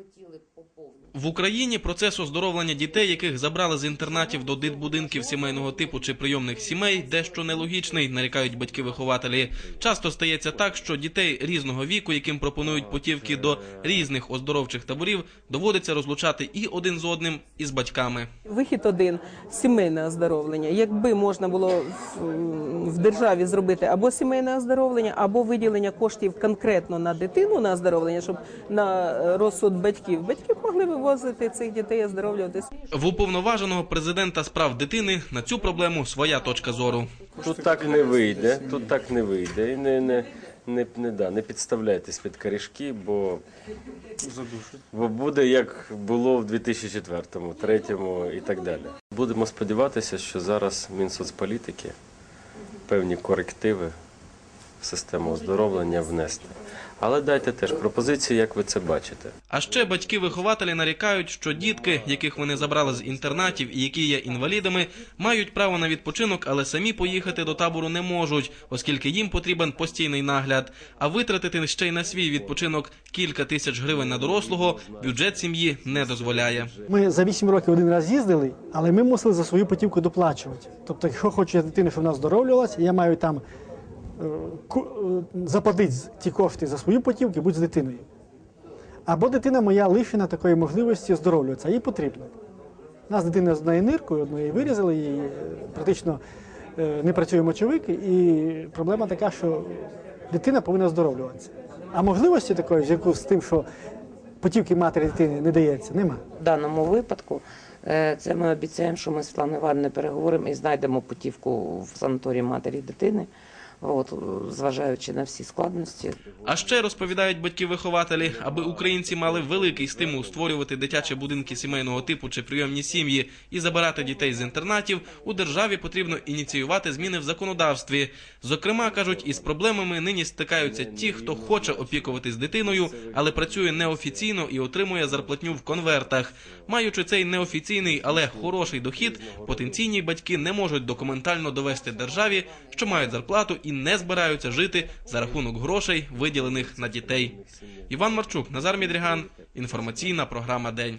хотіли б поповнити? В Україні процес оздоровлення дітей, яких забрали з інтернатів до дитбудинків сімейного типу чи прийомних сімей, дещо нелогічний, нарікають батьки-вихователі. Часто стається так, що дітей різного віку, яким пропонують путівки до різних оздоровчих таборів, доводиться розлучати і один з одним, і з батьками. Вихід один сімейне оздоровлення. Якби можна було в, в державі зробити або сімейне оздоровлення, або виділення коштів конкретно на дитину на оздоровлення, щоб на е, розсуд батьків батьки могли вивозити цих дітей оздоровлюватись. В уповноваженого президента з прав дитини на цю проблему своя точка зору. Тут так не вийде, тут так не вийде. І не, не, не, не, да, не підставляйтесь під корішки, бо, бо буде як було в 2004-му, 2003 і так далі. Будемо сподіватися, що зараз Мінсоцполітики певні корективи в систему оздоровлення внести. Але дайте теж пропозиції, як ви це бачите. А ще батьки-вихователі нарікають, що дітки, яких вони забрали з інтернатів і які є інвалідами, мають право на відпочинок, але самі поїхати до табору не можуть, оскільки їм потрібен постійний нагляд. А витратити ще й на свій відпочинок кілька тисяч гривень на дорослого бюджет сім'ї не дозволяє. Ми за 8 років один раз їздили, але ми мусили за свою путівку доплачувати. Тобто, якщо хочу я дитина, щоб вона оздоровлювалася, я маю там заплатити ті кошти за свою путівку, будь з дитиною. Або дитина моя лишена такої можливості оздоровлюватися, їй потрібно. У нас дитина з однією ниркою, одної вирізали, її е, практично е, не працює мочовик, і проблема така, що дитина повинна оздоровлюватися. А можливості такої, зв'язку з тим, що путівки матері дитини не дається, нема. В даному випадку е, це ми обіцяємо, що ми з Світланою Івановною переговоримо і знайдемо путівку в санаторії матері дитини, от, зважаючи на всі складності. А ще розповідають батьки-вихователі, аби українці мали великий стимул створювати дитячі будинки сімейного типу чи прийомні сім'ї і забирати дітей з інтернатів. У державі потрібно ініціювати зміни в законодавстві. Зокрема, кажуть, із проблемами нині стикаються ті, хто хоче опікуватись дитиною, але працює неофіційно і отримує зарплатню в конвертах. Маючи цей неофіційний, але хороший дохід, потенційні батьки не можуть документально довести державі, що мають зарплату і не збираються жити за рахунок грошей, виділених на дітей. Іван Марчук, Назар Мідріган. Інформаційна програма День.